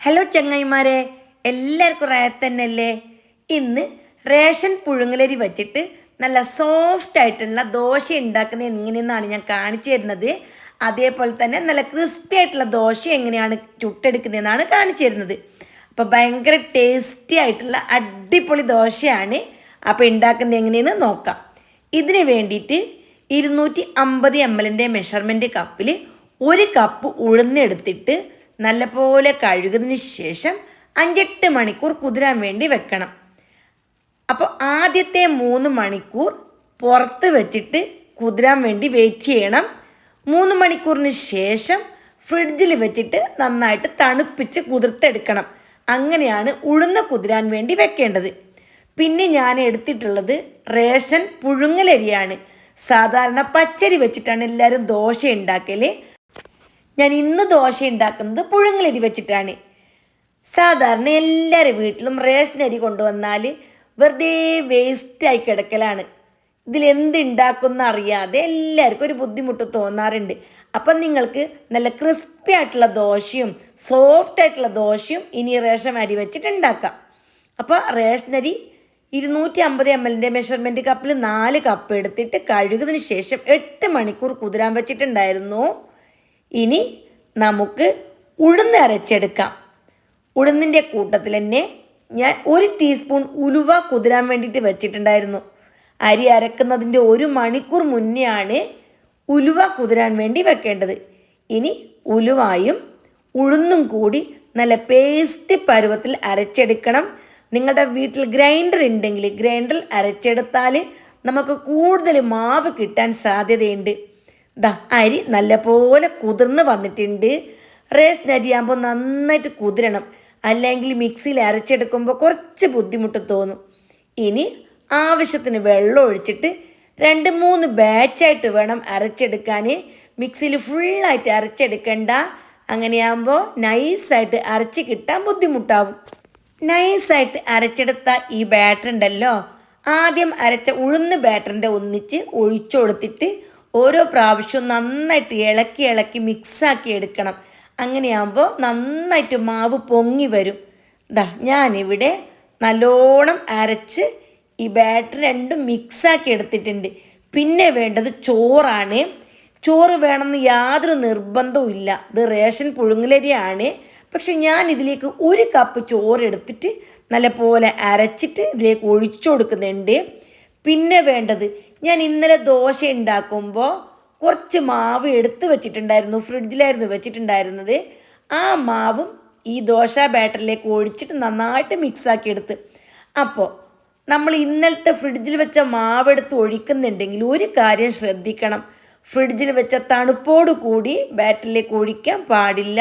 Hello ചങ്ങായിമാരെ എല്ലാവർക്കും റായത്തന്നല്ലേ ഇന്ന് റേഷൻ പുഴുങ്ങലരി വച്ചിട്ട് നല്ല സോഫ്റ്റ് ആയിട്ടുള്ള ദോശ ഉണ്ടാക്കുന്നത് എങ്ങനെയെന്നാണ് ഞാൻ കാണിച്ചു തരുന്നത്. അതേപോലെ തന്നെ നല്ല ക്രിസ്പി ആയിട്ടുള്ള ദോശ എങ്ങനെയാണ് ചുട്ടെടുക്കുന്നതെന്നാണ് കാണിച്ചു തരുന്നത്. അപ്പോൾ ഭയങ്കര ടേസ്റ്റി ആയിട്ടുള്ള അടിപൊളി ദോശയാണ്. അപ്പോൾ ഉണ്ടാക്കുന്നത് എങ്ങനെയെന്ന് നോക്കാം. ഇതിന് വേണ്ടിയിട്ട് ഇരുന്നൂറ്റി അമ്പത് എം എല്ലിന്റെ മെഷർമെന്റ് കപ്പിൽ ഒരു കപ്പ് ഉഴുന്നെടുത്തിട്ട് നല്ലപോലെ കഴുകുന്നതിന് ശേഷം അഞ്ചെട്ട് മണിക്കൂർ കുതിരാൻ വേണ്ടി വെക്കണം. അപ്പോൾ ആദ്യത്തെ മൂന്ന് മണിക്കൂർ പുറത്ത് വെച്ചിട്ട് കുതിരാൻ വേണ്ടി വെയിറ്റ് ചെയ്യണം. മൂന്ന് മണിക്കൂറിന് ശേഷം ഫ്രിഡ്ജിൽ വെച്ചിട്ട് നന്നായിട്ട് തണുപ്പിച്ച് കുതിർത്തെടുക്കണം. അങ്ങനെയാണ് ഉഴുന്ന് കുതിരാൻ വേണ്ടി വെക്കേണ്ടത്. പിന്നെ ഞാൻ എടുത്തിട്ടുള്ളത് റേഷൻ പുഴുങ്ങലരിയാണ്. സാധാരണ പച്ചരി വെച്ചിട്ടാണ് എല്ലാവരും ദോശ ഉണ്ടാക്കൽ ഞാൻ ഇന്ന് ദോശ ഉണ്ടാക്കുന്നത് പുഴുങ്ങലരി വെച്ചിട്ടാണ്. സാധാരണ എല്ലാവരും വീട്ടിലും റേഷൻ അരി കൊണ്ടുവന്നാൽ വെറുതെ വേസ്റ്റായി കിടക്കലാണ്. ഉണ്ടാക്കുന്ന അറിയാതെ എല്ലാവർക്കും ഒരു ബുദ്ധിമുട്ട് തോന്നാറുണ്ട്. അപ്പം നിങ്ങൾക്ക് നല്ല ക്രിസ്പി ആയിട്ടുള്ള ദോശയും സോഫ്റ്റ് ആയിട്ടുള്ള ദോശയും ഇനി റേഷൻ അരി വെച്ചിട്ട് ഉണ്ടാക്കാം. അപ്പോൾ റേഷൻ അരി ഇരുന്നൂറ്റി അമ്പത് എം എല്ലിന്റെ മെഷർമെന്റ് കപ്പിൽ നാല് കപ്പ് എടുത്തിട്ട് കഴുകുന്നതിന് ശേഷം എട്ട് മണിക്കൂർ കുതിരാൻ വെച്ചിട്ടുണ്ടായിരുന്നു. ഇനി നമുക്ക് ഉഴുന്ന് അരച്ചെടുക്കാം. ഉഴുന്നിന്റെ കൂട്ടത്തിൽ തന്നെ ഞാൻ ഒരു ടീസ്പൂൺ ഉലുവ കുതിരാൻ വേണ്ടിയിട്ട് വെച്ചിട്ടുണ്ടായിരുന്നു. അരി അരക്കുന്നതിന്റെ ഒരു മണിക്കൂർ മുന്നെയാണ് ഉലുവ കുതിരാൻ വേണ്ടി വെക്കേണ്ടത്. ഇനി ഉലുവായും ഉഴുന്നും കൂടി നല്ല പേസ്റ്റ് പരുവത്തിൽ അരച്ചെടുക്കണം. നിങ്ങളുടെ വീട്ടിൽ ഗ്രൈൻഡർ ഉണ്ടെങ്കിൽ ഗ്രൈൻഡറിൽ അരച്ചെടുത്താൽ നമുക്ക് കൂടുതൽ മാവ് കിട്ടാൻ സാധ്യതയുണ്ട്. ദാ അരി നല്ലപോലെ കുതിർന്ന് വന്നിട്ടുണ്ട്. റേഷൻ അരിയാകുമ്പോൾ നന്നായിട്ട് കുതിരണം. അല്ലെങ്കിൽ മിക്സിയിൽ അരച്ചെടുക്കുമ്പോൾ കുറച്ച് ബുദ്ധിമുട്ട് തോന്നും. ഇനി ആവശ്യത്തിന് വെള്ളം ഒഴിച്ചിട്ട് രണ്ട് മൂന്ന് ബാച്ചായിട്ട് വേണം അരച്ചെടുക്കാൻ മിക്സിയിൽ ഫുള്ളായിട്ട് അരച്ചെടുക്കണ്ട. അങ്ങനെയാകുമ്പോൾ നൈസായിട്ട് അരച്ച് കിട്ടാൻ ബുദ്ധിമുട്ടാവും. നൈസായിട്ട് അരച്ചെടുത്ത ഈ ബാറ്റർ ഉണ്ടല്ലോ. ആദ്യം അരച്ച ഉഴുന്ന് ബാറ്ററിന്റെ ഒന്നിച്ച് ഒഴിച്ചു കൊടുത്തിട്ട് ഓരോ പ്രാവശ്യവും നന്നായിട്ട് ഇളക്കി ഇളക്കി മിക്സാക്കി എടുക്കണം. അങ്ങനെയാകുമ്പോൾ നന്നായിട്ട് മാവ് പൊങ്ങി വരും. ഇതാ ഞാനിവിടെ നല്ലോണം അരച്ച് ഈ ബാറ്റർ രണ്ടും മിക്സാക്കി എടുത്തിട്ടുണ്ട്. പിന്നെ വേണ്ടത് ചോറാണ്. ചോറ് വേണമെന്ന് യാതൊരു നിർബന്ധവും ഇല്ല. ഇത് റേഷൻ പുഴുങ്ങലരിയാണ്. പക്ഷെ ഞാൻ ഇതിലേക്ക് ഒരു കപ്പ് ചോറ് എടുത്തിട്ട് നല്ലപോലെ അരച്ചിട്ട് ഇതിലേക്ക് ഒഴിച്ചു കൊടുക്കുന്നുണ്ട്. പിന്നെ വേണ്ടത് ഞാൻ ഇന്നലെ ദോശ ഉണ്ടാക്കുമ്പോൾ കുറച്ച് മാവ് എടുത്ത് വെച്ചിട്ടുണ്ടായിരുന്നു ഫ്രിഡ്ജിലായിരുന്നു വെച്ചിട്ടുണ്ടായിരുന്നത്. ആ മാവും ഈ ദോശ ബാറ്ററിലേക്ക് ഒഴിച്ചിട്ട് നന്നായിട്ട് മിക്സാക്കി എടുത്ത്. അപ്പോൾ നമ്മൾ ഇന്നലത്തെ ഫ്രിഡ്ജിൽ വെച്ച മാവെടുത്ത് ഒഴിക്കുന്നുണ്ടെങ്കിൽ ഒരു കാര്യം ശ്രദ്ധിക്കണം. ഫ്രിഡ്ജിൽ വെച്ച തണുപ്പോട് കൂടി ബാറ്ററിലേക്ക് ഒഴിക്കാൻ പാടില്ല.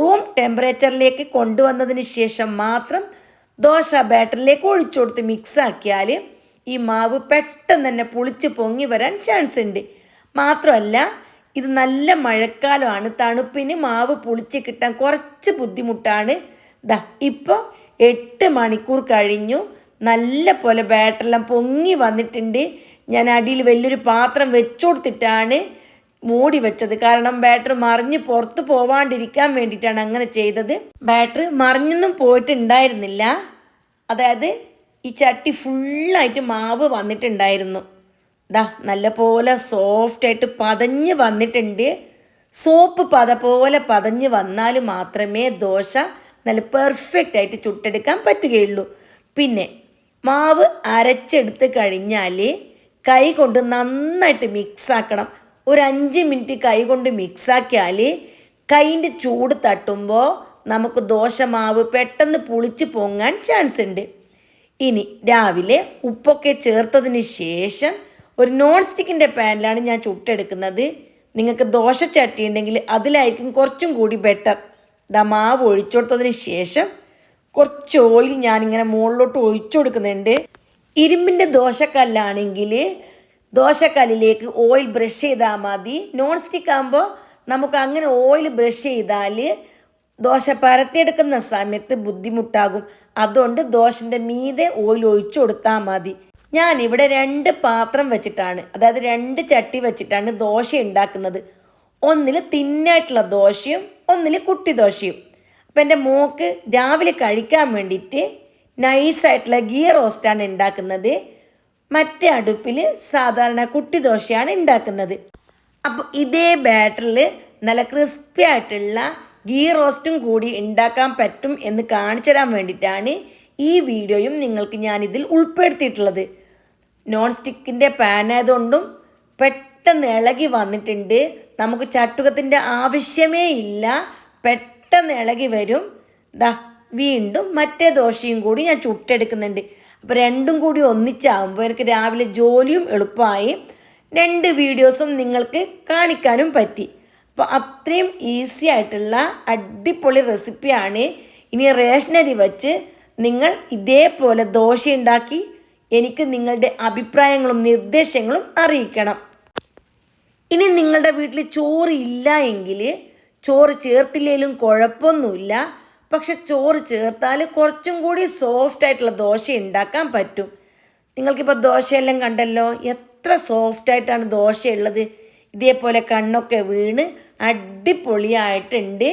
റൂം ടെമ്പറേച്ചറിലേക്ക് കൊണ്ടുവന്നതിന് ശേഷം മാത്രം ദോശ ബാറ്ററിലേക്ക് ഒഴിച്ചു കൊടുത്ത് മിക്സാക്കിയാൽ ഈ മാവ് പെട്ടെന്ന് തന്നെ പുളിച്ച് പൊങ്ങി വരാൻ ചാൻസ് ഉണ്ട്. മാത്രമല്ല ഇത് നല്ല മഴക്കാലമാണ്. തണുപ്പിന് മാവ് പുളിച്ച് കിട്ടാൻ കുറച്ച് ബുദ്ധിമുട്ടാണ്. ദാ ഇപ്പോൾ എട്ട് മണിക്കൂർ കഴിഞ്ഞു. നല്ല പോലെ ബാറ്ററെല്ലാം പൊങ്ങി വന്നിട്ടുണ്ട്. ഞാൻ അടിയിൽ വലിയൊരു പാത്രം വെച്ചു കൊടുത്തിട്ടാണ് മൂടി വെച്ചത്. കാരണം ബാറ്ററി മറിഞ്ഞ് പുറത്ത് പോവാണ്ടിരിക്കാൻ വേണ്ടിയിട്ടാണ് അങ്ങനെ ചെയ്തത്. ബാറ്ററി മറിഞ്ഞൊന്നും പോയിട്ടുണ്ടായിരുന്നില്ല. അതായത് ഈ ചട്ടി ഫുള്ളായിട്ട് മാവ് വന്നിട്ടുണ്ടായിരുന്നു. ദാ നല്ല പോലെ സോഫ്റ്റായിട്ട് പതഞ്ഞ് വന്നിട്ടുണ്ട്. സോപ്പ് പത പോലെ പതഞ്ഞ് വന്നാൽ മാത്രമേ ദോശ നല്ല പെർഫെക്റ്റ് ആയിട്ട് ചുട്ടെടുക്കാൻ പറ്റുകയുള്ളൂ. പിന്നെ മാവ് അരച്ചെടുത്ത് കഴിഞ്ഞാൽ കൈ കൊണ്ട് നന്നായിട്ട് മിക്സാക്കണം ഒരു അഞ്ച് മിനിറ്റ് കൈ കൊണ്ട് മിക്സാക്കിയാൽ കൈന്റെ ചൂട് തട്ടുമ്പോൾ നമുക്ക് ദോശമാവ് പെട്ടെന്ന് പുളിച്ച് പൊങ്ങാൻ ചാൻസ് ഉണ്ട്. ഇനി രാവിലെ ഉപ്പൊക്കെ ചേർത്തതിന് ശേഷം ഒരു നോൺ സ്റ്റിക്കിന്റെ പാനിലാണ് ഞാൻ ചുട്ടെടുക്കുന്നത്. നിങ്ങൾക്ക് ദോശ ചട്ടി ഉണ്ടെങ്കിൽ അതിലായിരിക്കും കുറച്ചും കൂടി ബെറ്റർ ദാ മാവ് ഒഴിച്ചു കൊടുത്തതിന് ശേഷം കുറച്ച് ഓയിൽ ഞാനിങ്ങനെ മുകളിലോട്ട് ഒഴിച്ചു കൊടുക്കുന്നുണ്ട്. ഇരുമ്പിന്റെ ദോശക്കല്ലാണെങ്കിൽ ദോശക്കല്ലിലേക്ക് ഓയിൽ ബ്രഷ് ചെയ്താൽ മതി. നോൺ സ്റ്റിക്ക് ആകുമ്പോൾ നമുക്ക് അങ്ങനെ ഓയിൽ ബ്രഷ് ചെയ്താൽ ദോശ പരത്തിയെടുക്കുന്ന സമയത്ത് ബുദ്ധിമുട്ടാകും. അതുകൊണ്ട് ദോശന്റെ മീതെ ഓയിൽ ഒഴിച്ചു കൊടുത്താൽ മതി. ഞാൻ ഇവിടെ രണ്ട് പാത്രം വെച്ചിട്ടാണ് അതായത് രണ്ട് ചട്ടി വെച്ചിട്ടാണ് ദോശ ഉണ്ടാക്കുന്നത്. ഒന്നിൽ തിന്നായിട്ടുള്ള ദോശയും ഒന്നിൽ കുട്ടി ദോശയും. അപ്പം എന്റെ മോക്ക് രാവിലെ കഴിക്കാൻ വേണ്ടിയിട്ട് നൈസായിട്ടുള്ള ഗീ റോസ്റ്റാണ് ഉണ്ടാക്കുന്നത്. മറ്റേ അടുപ്പിൽ സാധാരണ കുട്ടി ദോശയാണ് ഉണ്ടാക്കുന്നത്. അപ്പോൾ ഇതേ ബാറ്ററിൽ നല്ല ക്രിസ്പി ആയിട്ടുള്ള ഗീ റോസ്റ്റും കൂടി ഉണ്ടാക്കാൻ പറ്റും എന്ന് കാണിച്ചു തരാൻ വേണ്ടിയിട്ടാണ് ഈ വീഡിയോയും നിങ്ങൾക്ക് ഞാനിതിൽ ഉൾപ്പെടുത്തിയിട്ടുള്ളത്. നോൺ സ്റ്റിക്കിന്റെ പാനായതുകൊണ്ടും പെട്ടെന്ന് ഇളകി വന്നിട്ടുണ്ട്. നമുക്ക് ചട്ടുകത്തിന്റെ ആവശ്യമേ ഇല്ല. പെട്ടെന്ന് ഇളകി വരും. ദാ വീണ്ടും മറ്റേ ദോശയും കൂടി ഞാൻ ചുട്ടെടുക്കുന്നുണ്ട്. അപ്പോൾ രണ്ടും കൂടി ഒന്നിച്ചാകുമ്പോൾ എനിക്ക് രാവിലെ ജോലിയും എളുപ്പമായി. രണ്ട് വീഡിയോസും നിങ്ങൾക്ക് കാണിക്കാനും പറ്റി. അപ്പോൾ അത്രയും ഈസി ആയിട്ടുള്ള അടിപൊളി റെസിപ്പിയാണ് ഇനി റേഷനരി വെച്ച് നിങ്ങൾ ഇതേപോലെ ദോശ ഉണ്ടാക്കി എനിക്ക് നിങ്ങളുടെ അഭിപ്രായങ്ങളും നിർദ്ദേശങ്ങളും അറിയിക്കണം. ഇനി നിങ്ങളുടെ വീട്ടിൽ ചോറ് ഇല്ല എങ്കിൽ ചോറ് ചേർത്തില്ലെങ്കിലും കുഴപ്പമൊന്നുമില്ല. പക്ഷെ ചോറ് ചേർത്താൽ കുറച്ചും കൂടി സോഫ്റ്റ് ആയിട്ടുള്ള ദോശ ഉണ്ടാക്കാൻ പറ്റും. നിങ്ങൾക്കിപ്പോൾ ദോശയെല്ലാം കണ്ടല്ലോ എത്ര സോഫ്റ്റായിട്ടാണ് ദോശ ഉള്ളത് ഇതേപോലെ കണ്ണൊക്കെ വീണ് അടിപൊളിയായിട്ടുണ്ട്.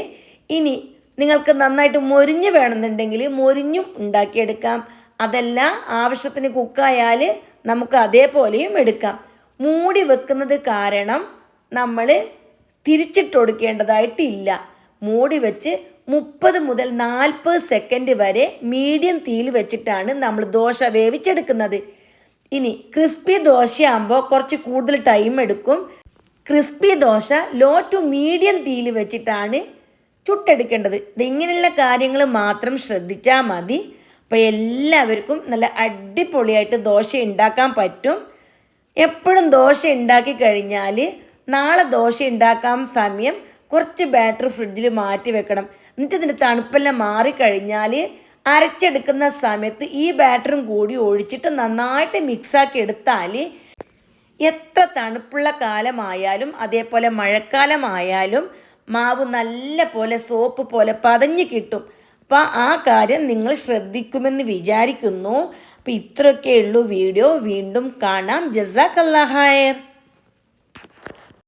ഇനി നിങ്ങൾക്ക് നന്നായിട്ട് മൊരിഞ്ഞ് വേണമെന്നുണ്ടെങ്കിൽ മൊരിഞ്ഞും ഉണ്ടാക്കിയെടുക്കാം. അതല്ല ആവശ്യത്തിന് കുക്കായാൽ നമുക്ക് അതേപോലെയും എടുക്കാം. മൂടി വെക്കുന്നത് കാരണം നമ്മൾ തിരിച്ചിട്ട് കൊടുക്കേണ്ടതായിട്ടില്ല. മൂടി വെച്ച് മുപ്പത് മുതൽ നാൽപ്പത് സെക്കൻഡ് വരെ മീഡിയം തീയിൽ വെച്ചിട്ടാണ് നമ്മൾ ദോശ വേവിച്ചെടുക്കുന്നത്. ഇനി ക്രിസ്പി ദോശയാകുമ്പോൾ കുറച്ച് കൂടുതൽ ടൈം എടുക്കും. Crispy dosa low to medium തീയിൽ വെച്ചിട്ടാണ് ചുട്ടെടുക്കേണ്ടത്. ഇത് ഇങ്ങനെയുള്ള കാര്യങ്ങൾ മാത്രം ശ്രദ്ധിച്ചാൽ മതി. അപ്പോൾ എല്ലാവർക്കും നല്ല അടിപൊളിയായിട്ട് ദോശ ഉണ്ടാക്കാൻ പറ്റും. എപ്പോഴും ദോശ ഉണ്ടാക്കി കഴിഞ്ഞാൽ നാളെ ദോശ ഉണ്ടാക്കാൻ സമയം കുറച്ച് ബാറ്റർ ഫ്രിഡ്ജിൽ മാറ്റി വെക്കണം. എന്നിട്ട് ഇതിന്റെ തണുപ്പെല്ലാം മാറിക്കഴിഞ്ഞാൽ അരച്ചെടുക്കുന്ന സമയത്ത് ഈ ബാറ്ററും കൂടി ഒഴിച്ചിട്ട് നന്നായിട്ട് മിക്സാക്കി എടുത്താൽ എത്ര തണുപ്പുള്ള കാലമായാലും അതേപോലെ മഴക്കാലമായാലും മാവ് നല്ല പോലെ സോപ്പ് പോലെ പതഞ്ഞ് കിട്ടും. അപ്പോൾ ആ കാര്യം നിങ്ങൾ ശ്രദ്ധിക്കുമെന്ന് വിചാരിക്കുന്നു. അപ്പോൾ ഇത്രയൊക്കെയുള്ളൂ വീഡിയോ. വീണ്ടും കാണാം. ജസാഖ് ഹയർ